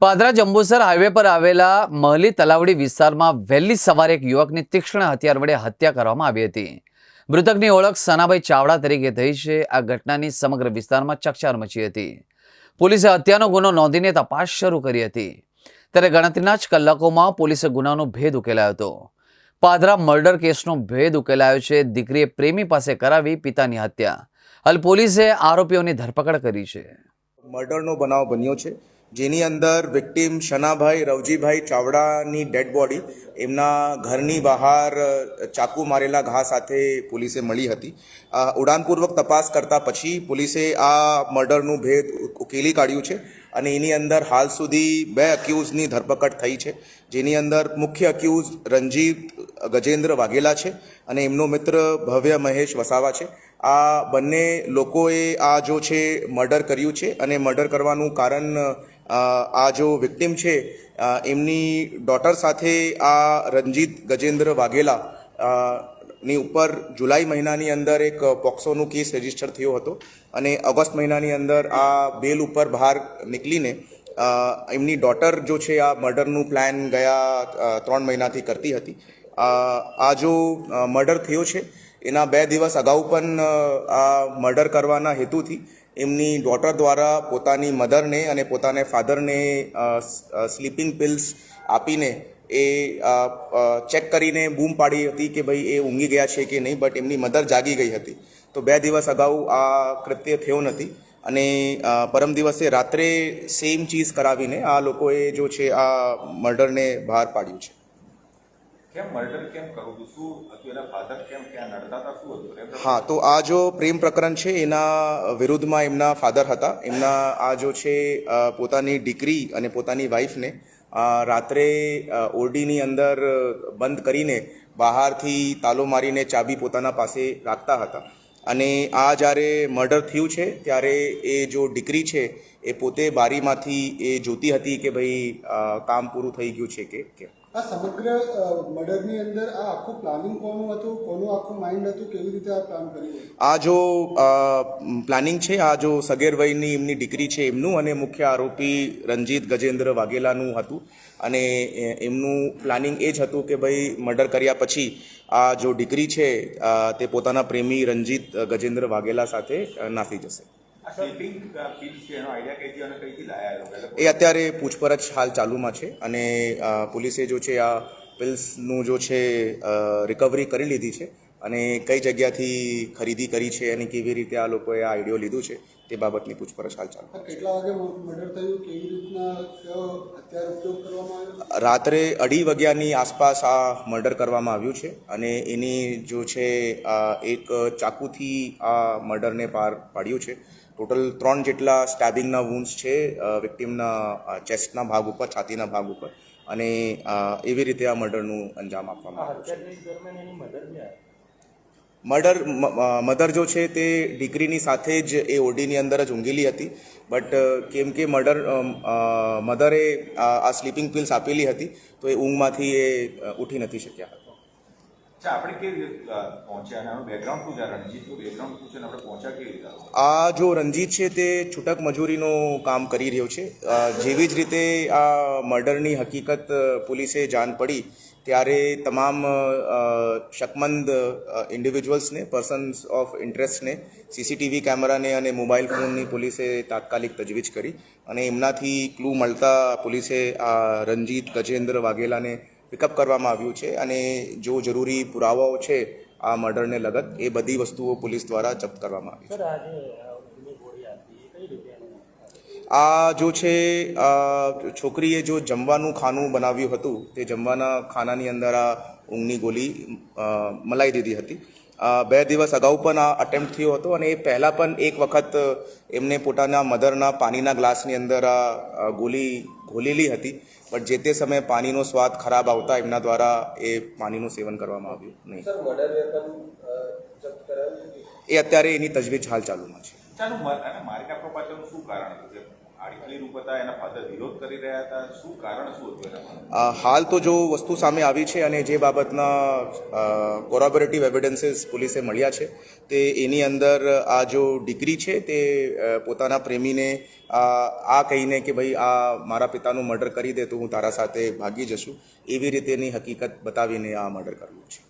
Padra Jambusar highway પર આવેલા મહલી તલાવડી વિસ્તારમાં વહેલી સવારે એક યુવકની તીક્ષ્ણ હથિયાર વડે હત્યા કરવામાં આવી હતી. મૃતકની ઓળખ સનાભાઈ ચાવડા તરીકે થઈ છે. આ ઘટનાની સમગ્ર વિસ્તારમાં ચકચાર મચી હતી. પોલીસે હત્યાનો ગુનો નોંધીને તપાસ શરૂ કરી હતી. ત્યારે ગણતરીના જ કલાકોમાં પોલીસે ગુનાનો ભેદ ઉકેલાયો હતો. પાદરા મર્ડર કેસનો ભેદ ઉકેલાયો છે. દીકરીએ પ્રેમી પાસે કરાવી પિતાની હત્યા. હાલ પોલીસે આરોપીઓની ધરપકડ કરી છે. મર્ડરનો બનાવ બન્યો છે. જેની અંદર વિક્ટીમ શનાભાઈ, રવજીભાઈ ચાવડાની ડેડ બોડી, એમના ઘરની બહાર ચાકુ મારેલા ઘા સાથે પોલીસે મળી હતી. ઉડાનપૂર્વક તપાસ કરતા પછી પોલીસે આ મર્ડરનું ભેદ ઉકેલી કાઢ્યું છે અને એની અંદર હાલ સુધી બે અક્યુઝની ધરપકડ થઈ છે. જેની અંદર મુખ્ય અક્યુઝ રંજીત ગજેન્દ્ર વાઘેલા છે અને એમનો મિત્ર ભવ્ય મહેશ વસાવા છે. આ બંને લોકોએ આ જો છે, મર્ડર કર્યું છે અને મર્ડર કરવાનું કારણ આ જો વિક્ટિમ છે એમની ડોટર સાથે આ રંજીત ગજેન્દ્ર વાઘેલા ની ઉપર જુલાઈ મહિનાની અંદર એક પોક્સોનું કેસ રજિસ્ટર થયો હતો અને ઓગસ્ટ મહિનાની અંદર આ બેલ ઉપર બહાર નીકળીને એમની ડોટર જો છે આ મર્ડરનું પ્લાન ગયા ત્રણ મહિનાથી કરતી હતી. આ જો મર્ડર થયો છે એના બે દિવસ અગાઉ પણ આ મર્ડર કરવાના હેતુથી એમની ડોટર દ્વારા પોતાની મધરને અને પોતાને ફાધરને સ્લીપિંગ પિલ્સ આપીને એ ચેક કરીને બૂમ પાડી હતી કે ભાઈ એ ઊંઘી ગયા છે કે નહીં બટ એમની મધર જાગી ગઈ હતી. તો બે દિવસ અગાઉ આ કૃત્ય થયો નથી અને પરમ દિવસે રાત્રે સેમ ચીઝ કરાવીને આ લોકોએ જો છે આ મર્ડરને બહાર પાડ્યું છે. કેમ મર્ડર કેમ કરું છું? શું હતું? એના ફાધર કેમ ક્યાં નડતા હતા? શું હતું? હા, તો આ જો પ્રેમ પ્રકરણ છે, એના વિરુદ્ધમાં એમના ફાધર હતા. એમના આ જો છે પોતાની દીકરી અને પોતાની વાઈફને રાત્રે ઓરડીની અંદર બંધ કરીને બહારથી તાલો મારીને ચાબી પોતાના પાસે રાખતા હતા. અને આ જ્યારે મર્ડર થયું છે, ત્યારે એ જો દીકરી છે, એ પોતે બારીમાંથી એ જોતી હતી કે ભાઈ કામ પૂરું થઈ ગયું છે કે કેમ? આ સમગ્ર મર્ડરની અંદર આ આખું પ્લાનિંગ કોનું હતું? કોનું આખું માઇન્ડ હતું? કેવી રીતે આ પ્લાન કરી આ જો પ્લાનિંગ છે, આ જો સગેર વયની એમની દીકરી છે એમનું અને મુખ્ય આરોપી રંજીત ગજેન્દ્ર વાઘેલાનું હતું. અને એમનું પ્લાનિંગ એ જ હતું કે ભાઈ, મર્ડર કર્યા પછી આ જો દીકરી છે તે પોતાના પ્રેમી રંજીત ગજેન્દ્ર વાઘેલા સાથે નાસી જશે. એ અત્યારે પૂછપરછ હાલ ચાલુમાં છે અને પોલીસે જો છે આ પિલ્સનું જો છે રિકવરી કરી લીધી છે અને કઈ જગ્યાથી ખરીદી કરી છે અને કેવી રીતે આ લોકોએ આ આઈડિયો લીધું છે તે બાબતની પૂછપરછ હાલ ચાલુ કેટલા વાગે મર્ડર થયું? કેવી રીતના કયો ઉપયોગ કરવામાં આવ્યો? રાત્રે અઢી વાગ્યાની આસપાસ આ મર્ડર કરવામાં આવ્યું છે અને એની જો છે એક ચાકુથી આ મર્ડરને પાર પાડ્યું છે ટોટલ ત્રણ જેટલા સ્ટેબિંગના વૂન્સ છે વિક્ટિમના ચેસ્ટના ભાગ ઉપર છાતીના ભાગ ઉપર. અને એવી રીતે આ મર્ડરનું અંજામ આપવામાં આવ્યું છે. મર્ડર મધર જો છે તે દીકરીની સાથે જ એ ઓડીની અંદર જ ઊંઘેલી હતી. બટ કેમ કે મર્ડર મધરે આ સ્લીપિંગ પિલ્સ આપેલી હતી તો એ ઊંઘમાંથી એ ઉઠી નથી શક્યા. અચ્છા આ જો રંજીત છે તે છૂટક મજૂરીનું કામ કરી રહ્યો છે. જેવી જ રીતે આ મર્ડરની હકીકત પોલીસે જાણ પડી, ત્યારે તમામ શકમંદ ઇન્ડિવિજ્યુઅલ્સને પર્સન્સ ઓફ ઇન્ટરેસ્ટને સીસીટીવી કેમેરાને અને મોબાઈલ ફોનની પોલીસે તાત્કાલિક તજવીજ કરી. અને એમનાથી ક્લુ મળતા પોલીસે આ રંજીત ગજેન્દ્ર વાઘેલાને પિકઅપ કરવામાં આવ્યું છે અને જો જરૂરી પુરાવાઓ છે આ મર્ડરને લગત એ બધી વસ્તુઓ પોલીસ દ્વારા જપ્ત કરવામાં આવી છે. આ જો છે છોકરીએ જો જમવાનું ખાનું બનાવ્યું હતું તે જમવાના ખાનાની અંદર આ ઊંઘની ગોલી મલાઈ દીધી હતી. બે દિવસ અગાઉ પણ આ અટેમ્પ્ટ થયો હતો અને એ પહેલાં પણ એક વખત એમને પોતાના મધરના પાણીના ગ્લાસની અંદર આ ગોલી ગોળી ઘોલેલી હતી. બટ જે તે સમયે પાણીનો સ્વાદ ખરાબ આવતા એમના દ્વારા એ પાણીનું સેવન કરવામાં આવ્યું નહીં. એ અત્યારે એની તજવીજ હાલ ચાલુમાં છે. હાલ તો જો વસ્તુ સામે આવી છે અને જે બાબતના કોરોબરેટિવ એવિડન્સીસ પોલીસે મળ્યા છે, તે એની અંદર આ જો ડિગ્રી છે તે પોતાના પ્રેમીને આ કહીને કે ભાઈ આ મારા પિતાનું મર્ડર કરી દે તો હું તારા સાથે ભાગી જશું, એવી રીતેની હકીકત બતાવીને આ મર્ડર કર્યું છે.